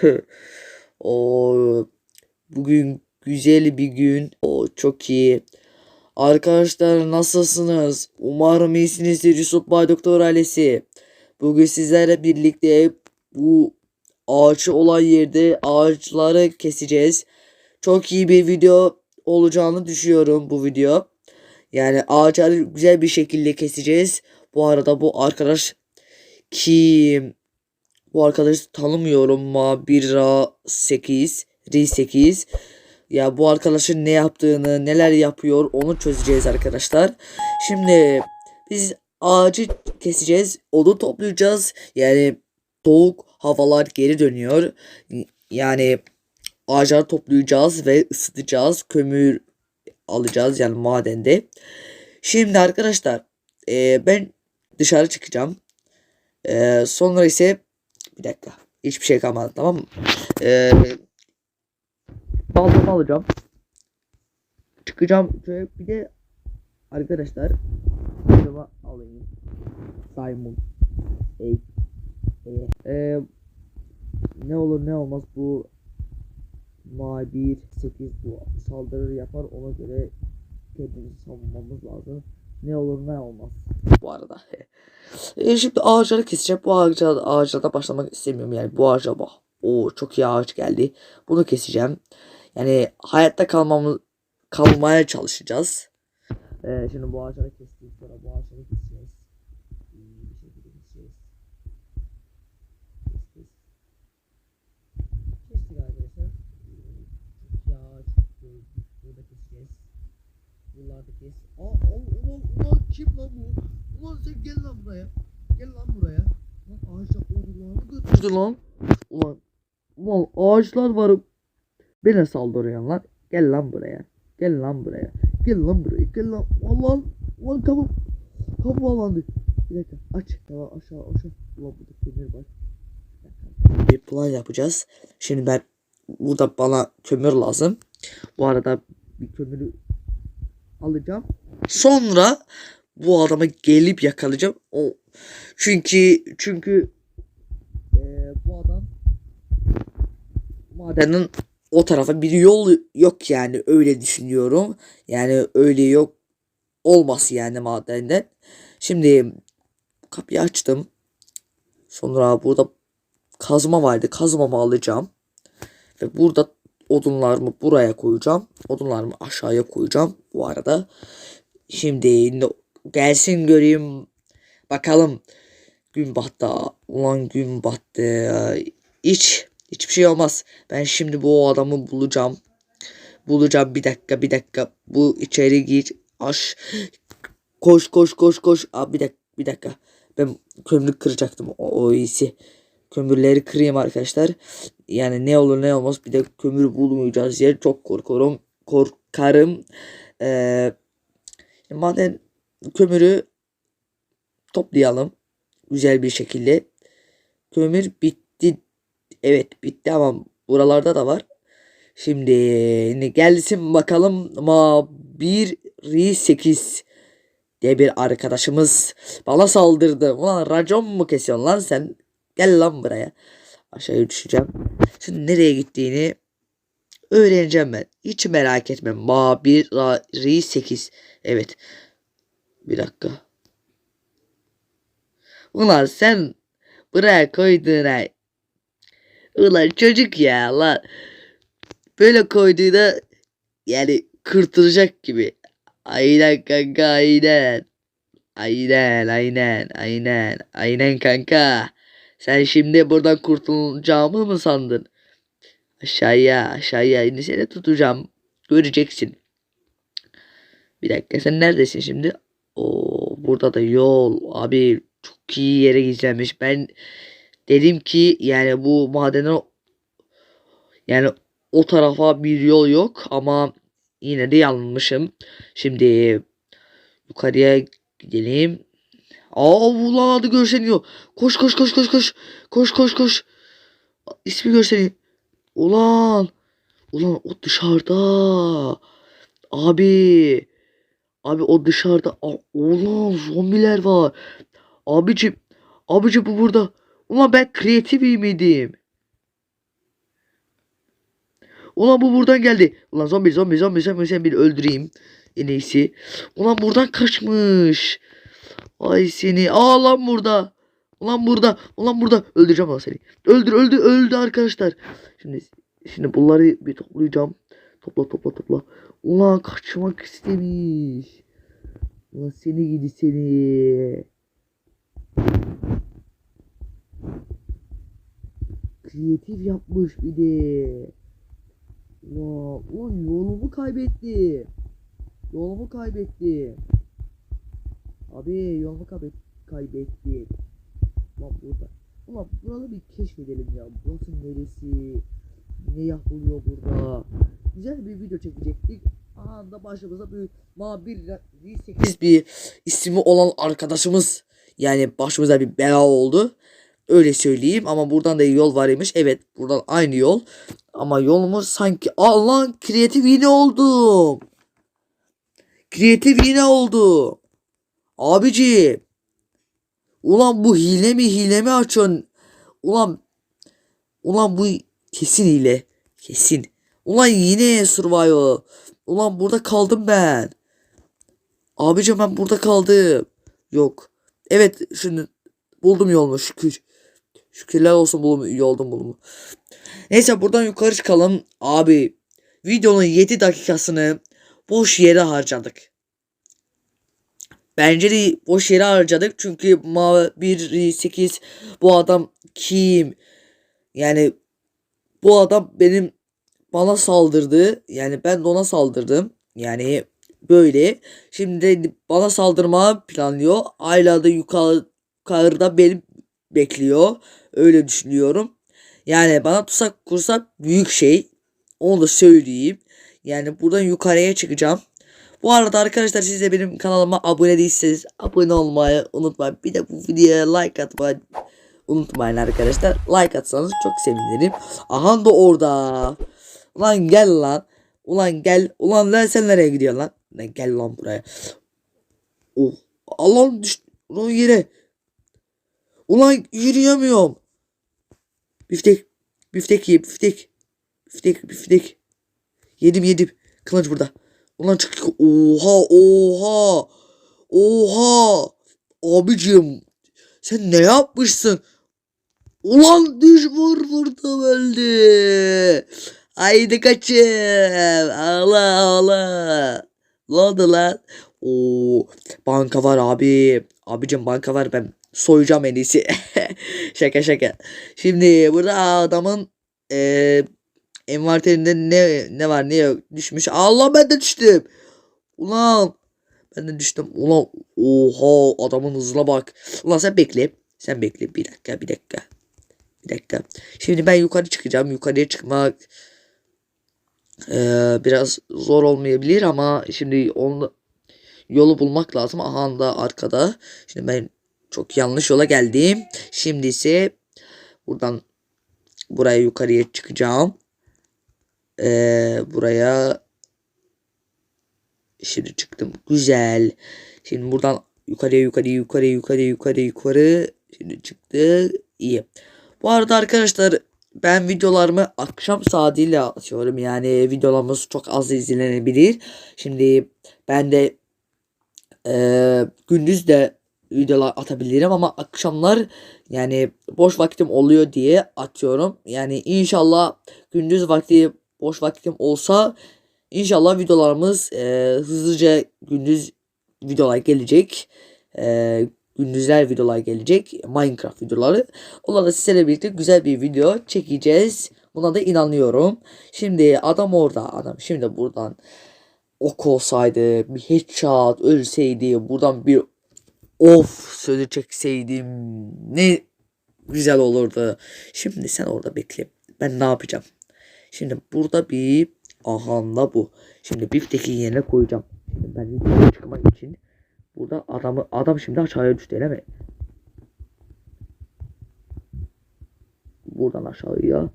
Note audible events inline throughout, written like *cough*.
*laughs* o bugün güzel bir gün. O çok iyi. Arkadaşlar nasılsınız? Umarım iyisinizdir Yusuf Bay Doktor ailesi. Bugün sizlerle birlikte bu ağaçı olan yerde ağaçları keseceğiz. Çok iyi bir video olacağını düşünüyorum bu video. Yani ağaçları güzel bir şekilde keseceğiz. Bu arada bu arkadaş kim? Bu arkadaşı tanımıyorum ma 1 ra 8 ri 8 ya bu arkadaşın ne yaptığını neler yapıyor onu çözeceğiz arkadaşlar. Şimdi biz ağacı keseceğiz odun toplayacağız yani soğuk havalar geri dönüyor yani ağaçları toplayacağız ve ısıtacağız kömür alacağız yani madende. Şimdi arkadaşlar e, ben dışarı çıkacağım. E, sonra ise bir dakika. Hiçbir şey kalmadı tamam mı? Ee, baltamı alacağım. Çıkacağım. Şöyle bir de arkadaşlar baltamı alayım. Simon. Ey. Ee, ne olur ne olmaz bu Ma 1 8 bu saldırı yapar ona göre kendimizi savunmamız lazım. Ne olur ne olmaz. Bu arada. *laughs* E, şimdi ağaçları keseceğim. Bu ağaca, ağaçlarda başlamak istemiyorum yani. Bu ağaca bak. Oo çok iyi ağaç geldi. Bunu keseceğim. Yani hayatta kalmamız kalmaya çalışacağız. E, şimdi bu ağaçları kestik sonra bu ağaçları keseceğiz. İyi bir şekilde keseceğiz. Kestik. Kestik arkadaşlar. Çok iyi ağaç. Burada keseceğiz. Buralarda kes. Aa, aa, ulan, ulan kim lan bu? Ulan sen gel lan buraya. Gel lan buraya. Lan ağaçlar ordularını götürdü lan. Ulan, ulan ağaçlar var. Beni saldırıyor lan. Gel lan buraya. Gel lan buraya. Gel lan buraya. Gel lan. Ulan, ulan kapı. Kapı bağlandı. Bir dakika aç. Tamam aşağı aşağı. Ulan burada kömür var. Bir plan yapacağız. Şimdi ben burada bana kömür lazım. Bu arada bir kömürü alacağım. Sonra bu adama gelip yakalayacağım. O çünkü çünkü eee, bu adam madenin o tarafa bir yol yok yani öyle düşünüyorum. Yani öyle yok olması yani madenden. Şimdi kapıyı açtım. Sonra burada kazma vardı. Kazmamı alacağım. Ve burada odunlarımı buraya koyacağım. Odunlarımı aşağıya koyacağım bu arada. Şimdi gelsin göreyim. Bakalım. Gün battı. Ulan gün battı. Hiç hiçbir şey olmaz. Ben şimdi bu adamı bulacağım. Bulacağım bir dakika bir dakika. Bu içeri gir. Aş. Koş koş koş koş. Aa, bir dakika bir dakika. Ben kömürü kıracaktım. O, o iyisi. Kömürleri kırayım arkadaşlar. Yani ne olur ne olmaz bir de kömür bulmayacağız diye çok korkuyorum. Korkarım. Ee, maden kömürü toplayalım. Güzel bir şekilde. Kömür bitti. Evet bitti ama buralarda da var. Şimdi gelsin bakalım ma 1 ri 8 diye bir arkadaşımız bana saldırdı. Ulan racon mu kesiyorsun lan sen? Gel lan buraya. Aşağıya düşeceğim. Şimdi nereye gittiğini öğreneceğim ben. Hiç merak etme. Ma 1 ra, ri 8. Evet. Bir dakika. Ulan sen buraya koyduğuna Ulan çocuk ya lan. Böyle koyduğunda yani kırtıracak gibi. Aynen kanka aynen. Aynen aynen aynen aynen kanka. Sen şimdi buradan kurtulacağımı mı sandın? Aşağıya aşağıya indi seni tutacağım. Göreceksin. Bir dakika sen neredesin şimdi? Oo burada da yol abi çok iyi yere gizlenmiş. Ben dedim ki yani bu madene yani o tarafa bir yol yok ama yine de yanılmışım. Şimdi yukarıya gidelim. Aa ulan adı görseniyor. Koş koş koş koş koş. Koş koş koş. İsmi görseniyor. Ulan. Ulan o dışarıda. Abi. Abi o dışarıda. Ulan zombiler var. Abicim. Abicim bu burada. Ulan ben kreatif miydim? Ulan bu buradan geldi. Ulan zombi zombi zombi zombi sen bir öldüreyim. En iyisi. Ulan buradan kaçmış. Ay seni. Aa lan burada. Ulan burada. Ulan burada. Öldüreceğim lan seni. Öldür öldü öldü arkadaşlar. Şimdi şimdi bunları bir toplayacağım. Topla topla topla. Ulan kaçmak istemiş. Ulan seni gidi seni. Kreatif yapmış bir de. Ulan, ulan yolumu kaybetti. Yolumu kaybetti. Abi yolumu kaybet kaybetti. Ulan burada. Ulan buraları bir keşfedelim ya. Burası neresi? Ne yapılıyor burada? Güzel bir video çekecektik. Anda başımıza bir mabir 8 bir ismi olan arkadaşımız yani başımıza bir bela oldu. Öyle söyleyeyim ama buradan da yol varmış. Evet buradan aynı yol. Ama yolumuz sanki Allah kreatif yine oldum. Kreatif yine oldu. Abici. Ulan bu hile mi hile mi açın? Ulan ulan bu kesin hile. Kesin. Ulan yine survival. Ulan burada kaldım ben. Abici ben burada kaldım. Yok. Evet şimdi buldum yolumu şükür. Şükürler olsun bulum yoldum bulumu. Neyse buradan yukarı çıkalım. Abi videonun 7 dakikasını boş yere harcadık. Bence de boş yere harcadık. Çünkü ma 1 8 bu adam kim? Yani bu adam benim bana saldırdı. Yani ben de ona saldırdım. Yani böyle. Şimdi bana saldırma planlıyor. Ayla da yukarı, yukarıda beni bekliyor. Öyle düşünüyorum. Yani bana tutsak kursa büyük şey. Onu da söyleyeyim. Yani buradan yukarıya çıkacağım. Bu arada arkadaşlar siz de benim kanalıma abone değilseniz abone olmayı unutmayın. Bir de bu videoya like atmayı unutmayın arkadaşlar. Like atsanız çok sevinirim. Aha da orada. Ulan gel lan. Ulan gel. Ulan lan sen nereye gidiyorsun lan? Lan gel lan buraya. Oh. Allah'ım düştü. Ulan yere. Ulan yürüyemiyorum. Biftek. Biftek ye biftek. Biftek biftek. Yedim yedim. Kılıç burada. Ulan çık çık. Oha oha. Oha. Abicim. Sen ne yapmışsın? Ulan düş vur vurdum öldü. Haydi kaçın. Ağla ağla. Ne oldu lan? Oo, banka var abi. Abicim banka var ben soyacağım en iyisi. *laughs* şaka şaka. Şimdi burada adamın eee envanterinde ne ne var ne yok düşmüş. Allah ben de düştüm. Ulan ben de düştüm. Ulan oha adamın hızına bak. Ulan sen bekle. Sen bekle bir dakika bir dakika. Bir dakika. Şimdi ben yukarı çıkacağım. Yukarıya çıkmak eee, biraz zor olmayabilir ama şimdi onu yolu bulmak lazım. Aha da arkada. Şimdi ben çok yanlış yola geldim. Şimdi ise buradan buraya yukarıya çıkacağım. Ee, buraya şimdi çıktım. Güzel. Şimdi buradan yukarıya yukarıya yukarıya yukarıya yukarıya yukarı. Şimdi çıktı. İyi. Bu arada arkadaşlar ben videolarımı akşam saatiyle atıyorum. Yani videolarımız çok az izlenebilir. Şimdi ben de eee, gündüz de videolar atabilirim ama akşamlar yani boş vaktim oluyor diye atıyorum. Yani inşallah gündüz vakti boş vaktim olsa inşallah videolarımız eee, hızlıca gündüz videolar gelecek. Eee, gündüzler videolar gelecek. Minecraft videoları. Onlarla sizlerle birlikte güzel bir video çekeceğiz. Buna da inanıyorum. Şimdi adam orada. Adam şimdi buradan ok olsaydı bir headshot ölseydi buradan bir of sözü çekseydim ne güzel olurdu. Şimdi sen orada bekle. Ben ne yapacağım? Şimdi burada bir ahanda bu. Şimdi biftekin yerine koyacağım. Şimdi ben yukarı çıkmak için burada adamı adam şimdi aşağıya düştü değil mi? Buradan aşağıya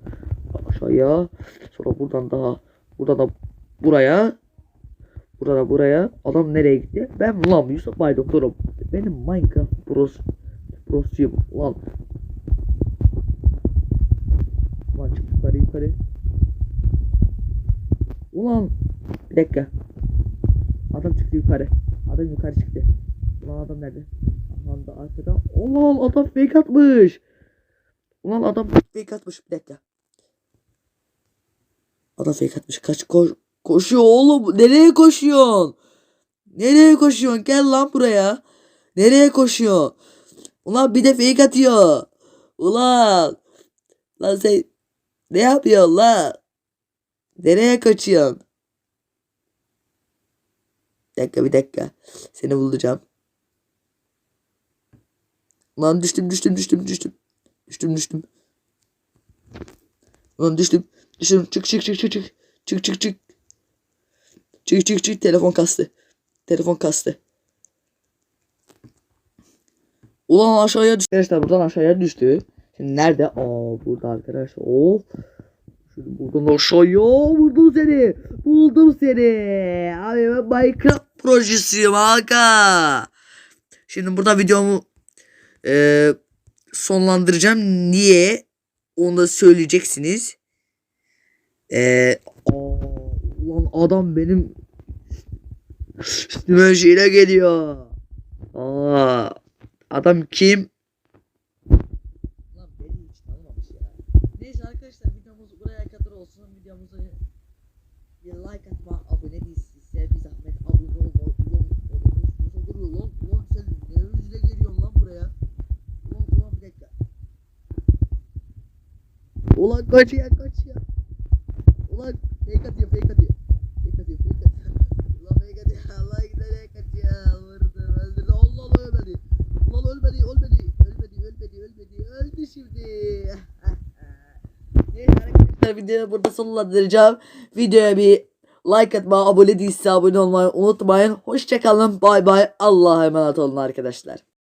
aşağıya sonra buradan daha burada da buraya burada da buraya adam nereye gitti? Ben lan Yusuf Bay Doktorum. Benim Minecraft pros prosuyum lan. Lan çık yukarı yukarı. Ulan bir dakika. Adam çıktı yukarı. Adam yukarı çıktı. Ulan adam nerede? Aman da arkada. Ulan adam fake atmış. Ulan adam fake atmış bir dakika. Adam fake atmış. Kaç koş koşuyor oğlum. Nereye koşuyorsun? Nereye koşuyorsun? Gel lan buraya. Nereye koşuyor? Ulan bir de fake atıyor. Ulan. Lan sen ne yapıyorsun lan? Nereye kaçıyorsun? Bir dakika bir dakika. Seni bulacağım. Lan düştüm düştüm düştüm düştüm. Düştüm düştüm. Lan düştüm. Düştüm. Çık çık çık çık çık. Çık çık çık. Çık çık çık. Telefon kastı. Telefon kastı. Ulan aşağıya düştü. Arkadaşlar buradan aşağıya düştü. Şimdi nerede? Aa burada arkadaşlar. Of. Buradan aşağıya vurdum seni. Buldum seni. Abi ben Minecraft projesiyim aga. Şimdi burada videomu e, sonlandıracağım. Niye? Onu da söyleyeceksiniz. E, aa, ulan adam benim üstüme şeyle geliyor. Aa, adam kim? Lan beni hiç tanımamış ya. Neyse arkadaşlar videomuz buraya kadar olsun. Videomuza bir like atma, abone değilsiniz. Bir zahmet abone olma. Ulan adamın üstüne saldırıyor lan. Ulan sen ne yüzle geliyorsun lan buraya? Ulan ulan bir dakika. Ulan kaç ya kaç ya. Ulan fake atıyor fake atıyor. Fake atıyor fake atıyor. Ulan fake atıyor. Allah giderek kaçıyor. Vurdu öldürdü. Allah Allah ölmedi. Ulan ölmedi ölmedi. Ölmedi ölmedi ölmedi. Öldü şimdi. *laughs* Neyse arkadaşlar videoyu burada sonlandıracağım. Videoya bir like atma, abone değilse abone olmayı unutmayın. Hoşçakalın. Bay bay. Allah'a emanet olun arkadaşlar.